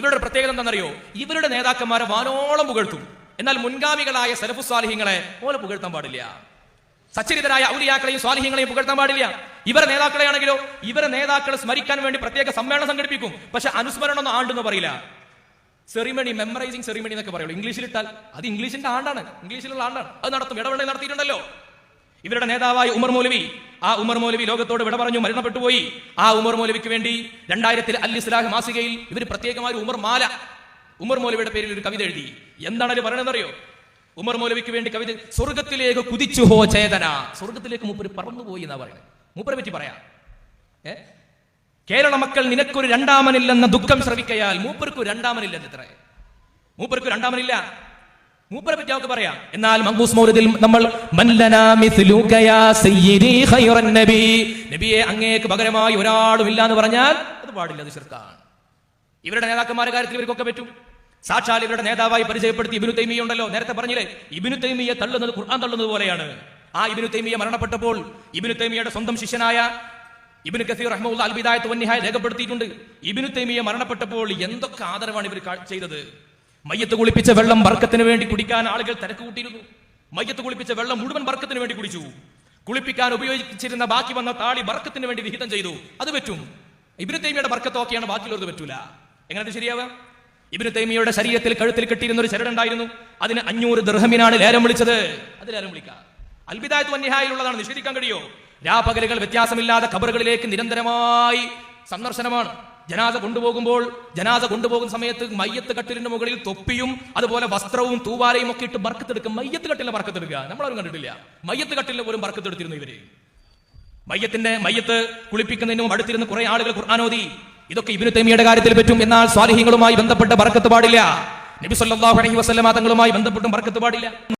ഇവരുടെ പ്രത്യേകത എന്താണെന്നറിയോ? ഇവരുടെ നേതാക്കന്മാരെ വാനോളം പുകഴ്ത്തും. എന്നാൽ മുൻഗാമികളായ സലഫു സ്വാലിഹ്യങ്ങളെ പോലെ പുകഴ്ത്താൻ പാടില്ല. സച്ചരിതരായ ഔലിയാക്കളെയും സ്വാലിഹ്യങ്ങളെയും പുകഴ്ത്താൻ പാടില്ല. ഇവരെ നേതാക്കളെയാണെങ്കിലോ ഇവരെ നേതാക്കളെ സ്മരിക്കാൻ വേണ്ടി പ്രത്യേക സമ്മേളനം സംഘടിപ്പിക്കും. പക്ഷെ അനുസ്മരണം ഒന്നും ആണ്ടെന്ന് പറയില്ല. സെറിമണി മെമ്മറൈസിംഗ് സെറിമണി എന്നൊക്കെ പറയുള്ളൂ. ഇംഗ്ലീഷിൽ ഇട്ടാൽ അത് ഇംഗ്ലീഷിന്റെ ആണ്ടാണ്. ഇംഗ്ലീഷിലുള്ള ആണ്ടാണ്. അത് നടത്തും. ഇടവേള നടത്തിയിട്ടുണ്ടല്ലോ. ഇവരുടെ നേതാവായ ഉമർ മൗലവി ആ ഉമർ മൗലവി ലോകത്തോട് വിട പറഞ്ഞു മരണപ്പെട്ടുപോയി ആ ഉമർ മൗലവിക്ക് വേണ്ടി രണ്ടായിരത്തിൽ അൽ ഇസ്ലാഹ് മാസികയിൽ ഇവർ പ്രത്യേകമായ ഉമർ മാല ഉമർ മൗലവിയുടെ പേരിൽ ഒരു കവിത എഴുതി. എന്താണ് അവർ പറയണെന്നറിയോ ഉമർ മൗലവിക്ക് വേണ്ടി കവിത സ്വർഗത്തിലേക്ക് കുതിച്ചു ഹോ ചേതന. സ്വർഗത്തിലേക്ക് മൂപ്പര് പറന്നുപോയി എന്നാ പറയുന്നത് മൂപ്പരെ പറ്റി പറയാം. ഏ? കേരള മക്കൾ നിനക്കൊരു രണ്ടാമനില്ലെന്ന ദുഃഖം ശ്രവിക്കയാൽ മൂപ്പർക്ക് രണ്ടാമനില്ലെന്ന് ഇത്ര. മൂപ്പർക്ക് രണ്ടാമനില്ല. മൂപ്പരെ പറ്റി അവർക്ക് പറയാം. എന്നാൽ മങ്കൂസ് മൗലദിൽ നമ്മൾ നബിയെ അങ്ങേക്ക് പകരമായി ഒരാളും ഇല്ല എന്ന് പറഞ്ഞാൽ അത് പാടില്ല അത് ശിർക്കാണ്. ഇവരുടെ നേതാക്കന്മാരുടെ കാര്യത്തിൽ ഇവർക്കൊക്കെ പറ്റും. സാക്ഷാൽ ഇവരുടെ നേതാവായി പരിചയപ്പെടുത്തി ഇബിനു തൈമിയ ഉണ്ടല്ലോ. നേരത്തെ പറഞ്ഞില്ലേ ഇബിനു തൈമിയെ തള്ളുന്നത് ഖുർആൻ തള്ളുന്നത് പോലെയാണ്. ആ ഇബിനു തൈമിയ മരണപ്പെട്ടപ്പോൾ ഇബിനു തൈമിയയുടെ സ്വന്തം ശിഷ്യനായ ഇബിന് കസീർ റഹ്മുല്ല അൽബിദായത്ത് വന്യഹായ രേഖപ്പെടുത്തിയിട്ടുണ്ട്. ഇബിനു തൈമിയ മരണപ്പെട്ടപ്പോൾ എന്തൊക്കെ ആദരവാണ് ഇവർ ചെയ്തത്? മയ്യത്ത് കുളിപ്പിച്ച വെള്ളം ബർക്കത്തിന് വേണ്ടി കുടിക്കാൻ ആളുകൾ തിരക്ക് കൂട്ടിയിരുന്നു. മയ്യത്ത് കുളിപ്പിച്ച വെള്ളം മുഴുവൻ ബർക്കത്തിന് വേണ്ടി കുടിച്ചു. കുളിപ്പിക്കാൻ ഉപയോഗിച്ചിരുന്ന ബാക്കി വന്ന താളി ബർക്കത്തിന് വേണ്ടി വിഹിതം ചെയ്തു. അത് പറ്റും. ഇബിനു തൈമിയുടെ ബർക്കത്തൊക്കെയാണ് ബാക്കിയുള്ളത് പറ്റൂല. എങ്ങനെ ശരിയാവുക ഇബിനു തൈമിയുടെ ശരീരത്തിൽ കഴുത്തിൽ കെട്ടിയിരുന്ന ഒരു ചരടുണ്ടായിരുന്നു. അതിന് അഞ്ഞൂറ് ദർഹമിനാണ് ലേലം വിളിച്ചത്. അത് ലേലം വിളിക്കാം. അൽബിദായത്ത് വന്യഹായിലുള്ളതാണ് നിഷേധിക്കാൻ കഴിയോ? രാപകലുകൾ വ്യത്യാസമില്ലാതെ ഖബറുകളിലേക്ക് നിരന്തരമായി സന്ദർശനമാണ്. ജനാസ കൊണ്ടുപോകുമ്പോൾ ജനാസ കൊണ്ടുപോകുന്ന സമയത്ത് മയ്യത്ത് കട്ടിലിന്റെ മുകളിൽ തൊപ്പിയും അതുപോലെ വസ്ത്രവും തൂവാലയും ഒക്കെ ഇട്ട് ബർക്കത്തെടുക്കും മയ്യത്ത് കട്ടിലെ ബർക്കത്തെടുക്കുക. നമ്മളൊന്നും കണ്ടിട്ടില്ല. മയ്യത്ത് കട്ടിലിന് പോലും ബർക്കത്തെടുത്തിരുന്നു ഇവർ. മയ്യത്തിന്റെ മയ്യത്ത് കുളിപ്പിക്കുന്നതിനും അടുത്തിരുന്ന് കുറെ ആളുകൾ ഖുർആാനോദി ഇതൊക്കെ ഇബിനു തെമിയുടെ കാര്യത്തിൽ പറ്റും. എന്നാൽ സ്വാലിഹ്യങ്ങളുമായി ബന്ധപ്പെട്ട ബർക്കത്ത് പാടില്ല. നബി സല്ലല്ലാഹു അലൈഹി വസല്ലമ തങ്ങളുമായി ബന്ധപ്പെട്ടും ബർക്കത്ത് പാടില്ല.